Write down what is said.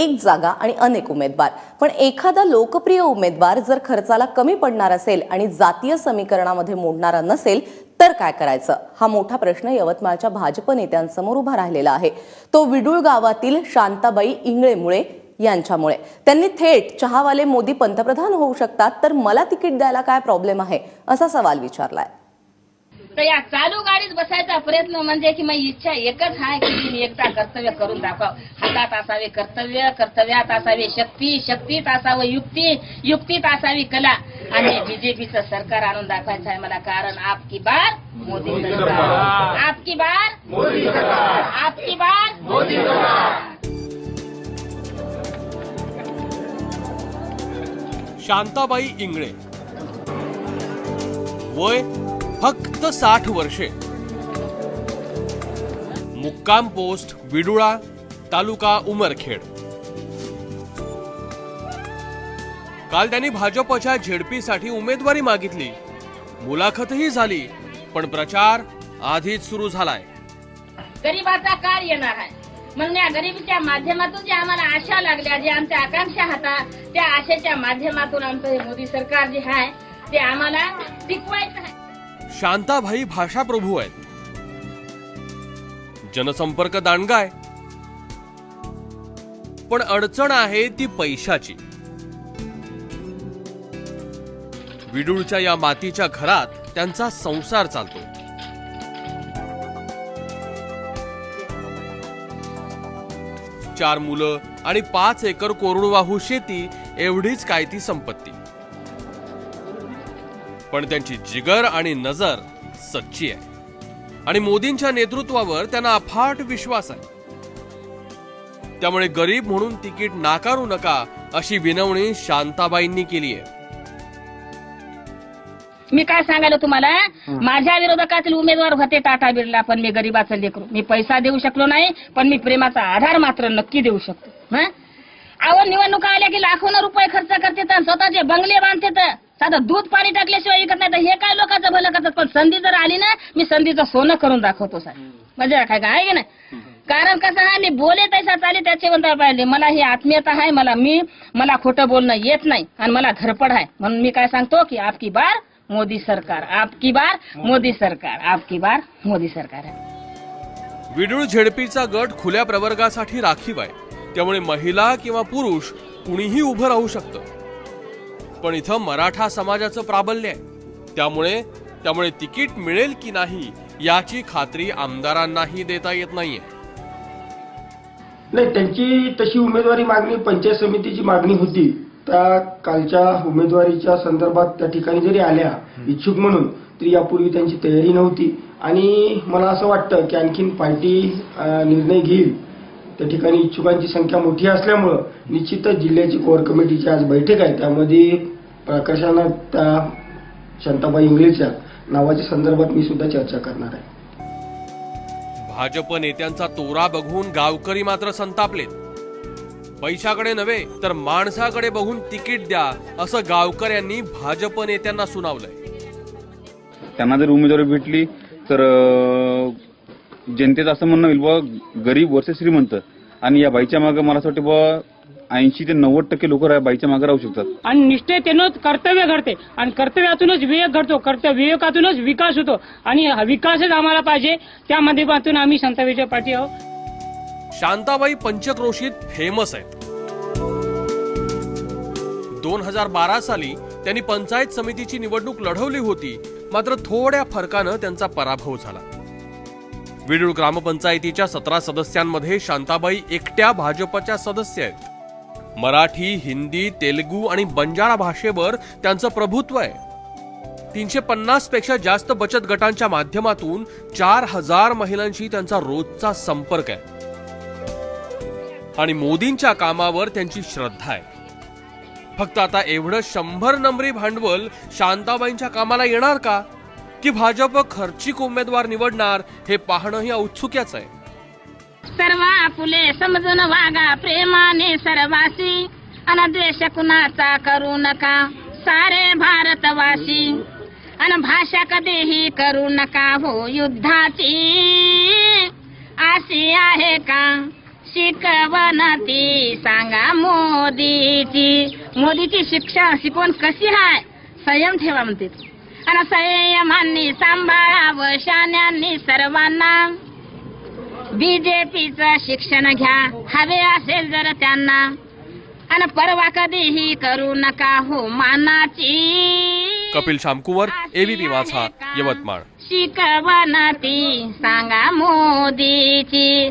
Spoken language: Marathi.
एक जागा आणि अनेक उमेदवार. पण एखादा लोकप्रिय उमेदवार जर खर्चाला कमी पडणार असेल आणि जातीय समीकरणामध्ये मोडणारा नसेल तर काय करायचं? हा मोठा प्रश्न यवतमाळच्या भाजप नेत्यांसमोर उभा राहिलेला आहे. तो विडूळ गावातील शांताबाई इंगळेमुळे यांच्यामुळे. त्यांनी थेट चहावाले मोदी पंतप्रधान होऊ शकतात तर मला तिकीट द्यायला काय प्रॉब्लेम आहे? असा सवाल विचारलाय. तर या चालू गाडीत बसायचा प्रयत्न म्हणजे की माझी इच्छा एकच आहे की मी एकटा कर्तव्य करून दाखवाव. हातात असावे कर्तव्य कर्तव्यात असावे शक्ती शक्तीत असावं युक्ती युक्तीत असावी कला. आणि बीजेपीचं सरकार आणून दाखवायचं आहे मला कारण आपकी बार मोदी सरकार. आपकी बार मोदी सरकार. आपकी बार मोदी शांताबाई इंगळे. वय फक्त साठ वर्षे. मुक्काम पोस्ट विडुळा तालुका उमरखेड. काल त्यांनी भाजपच्या झेडपीसाठी उमेदवारी मागितली. मुलाखतही झाली पण प्रचार आधीच सुरू झालाय. गरीबाचा काळ येणार आहे. म्हणून या गरिबीच्या माध्यमातून जे आम्हाला आशा लागल्या जे आमच्या आकांक्षा होता त्या आशेच्या माध्यमातून आमचं हे मोदी सरकार जे आहे ते आम्हाला टिकवायचं आहे. शांताभाई भाषाप्रभू आहेत. जनसंपर्क दांडगाय पण अडचण आहे ती पैशाची. विडूळच्या या मातीच्या घरात त्यांचा संसार चालतो. चार मुलं आणि पाच एकर कोरडवाहू शेती एवढीच काय ती संपत्ती. पण त्यांची जिगर आणि नजर सच्ची आहे. आणि मोदींच्या नेतृत्वावर त्यांना अफाट विश्वास आहे. त्यामुळे गरीब म्हणून तिकीट नाकारू नका अशी विनवणी शांताबाईंनी केली आहे. मी काय सांगायला तुम्हाला? माझ्या विरोधकातील उमेदवार होते टाटा बिर्ला पण मी गरीबाचं लेकरू. मी पैसा देऊ शकलो नाही पण मी प्रेमाचा आधार मात्र नक्की देऊ शकतो. हं? अहो निवडणुका आल्या की लाखोनं रुपये खर्च करते तर स्वतःचे बंगले बांधते तर. साधं दूध पाणी टाकल्याशिवाय विकत नाही. तर हे काय लोकांचं भलं करतात? पण संधी जर आली ना मी संधीचं सोनं करून दाखवतो सर मजा काय का आहे की नाही? कारण कसं आहे मी बोले तैसा चाले त्याचे म्हणता पाहिले. मला ही आत्मीयता आहे मला मी मला खोटं बोलणं येत नाही आणि मला धडपड आहे. म्हणून मी काय सांगतो की आपकी बार मोदी सरकार आपकी बार मोदी सरकार आपकी बार मोदी सरकार आहे. विडूळ झेडपीचा गट खुल्या प्रवर्गासाठी राखीव आहे. त्यामुळे महिला किंवा पुरुष कुणीही उभं राहू शकतं. पण इथं मराठा समाजाचं प्राबल्य आहे. त्यामुळे त्यामुळे तिकीट मिळेल की नाही याची खात्री आमदारांनाही देता येत नाहीये. नाही त्यांची तशी उमेदवारी मागणी पंचायत समितीची मागणी होती. त्या कालच्या उमेदवारीच्या संदर्भात त्या ठिकाणी जरी आल्या इच्छुक म्हणून तरी यापूर्वी त्यांची तयारी नव्हती. आणि मला असं वाटतं की आणखीन पार्टी निर्णय घेईल. त्या ठिकाणी इच्छुकांची संख्या मोठी असल्यामुळं निश्चितच जिल्ह्याची कोर कमिटीची आज बैठक आहे. त्यामध्ये प्रकर्षानं त्या शांताबाई इंगळेच्या नावाच्या संदर्भात मी सुद्धा चर्चा करणार आहे. भाजप नेत्यांचा तोरा बघून गावकरी मात्र संतापलेत. पैशाकडे नव्हे तर माणसाकडे बघून तिकीट द्या असं गावकऱ्यांनी भाजप नेत्यांना सुनावलंय. त्यांना जर उमेदवारी भेटली तर जनतेचं असं म्हणणं होईल बुवा गरीब वर्ष श्रीमंत. आणि या बाईच्या मागे मला असं वाटतं बुवा ऐंशी ते नव्वद टक्के लोक बाईच्या मागे राहू शकतात. आणि निष्ठेतेनंच कर्तव्य घडते. आणि कर्तव्यातूनच विवेक घडतो. कर्तव्य विवेकातूनच विकास होतो. आणि हा विकासच आम्हाला पाहिजे. त्या माध्यमातून आम्ही विजय पाटील आहोत. शांताबाई पंचक्रोशीत फेमस आहेत. दोन हजार बारा साली त्यांनी पंचायत समितीची निवडणूक लढवली होती. मात्र थोड्या फरकानं त्यांचा पराभव झाला. विडूळ ग्रामपंचायतीच्या सतरा सदस्यांमध्ये शांताबाई एकट्या भाजपच्या सदस्य आहेत. मराठी हिंदी तेलगू आणि बंजारा भाषेवर त्यांचं प्रभुत्व आहे. तीनशे पन्नासपेक्षा जास्त बचत गटांच्या माध्यमातून चार हजार महिलांशी त्यांचा रोजचा संपर्क आहे. आणि मोदींच्या कामावर त्यांची श्रद्धा आहे. फक्त आता एवढं शंभर नंबरी भांडवल शांताबाईंच्या कामाला येणार का? की भाजप खर्चिक उमेदवार निवडणार हे पाहणंही औत्सुक्याच आहे. सर्व आपुले समजून वागा प्रेमाने सर्वासी अन द्वेष कुणाचा करू नका सारे भारतवासी. अन भाषा कधीही करू नका हो युद्धाची. आशी आहे का? शिकवण ती सांगा मोदीची. मोदीची शिक्षण शिकवण कशी आहे संयम ठेवा म्हणते. आणि संयमांनी सांभाळावं शान्यांनी सर्वांना. बीजेपीचं शिक्षण घ्या हवे असेल जर त्यांना. आणि परवा कधीही करू नका हो मानाची कपिल शामकुवर एबीपी माझा यवतमाळ. शिकवण ती सांगा मोदीची.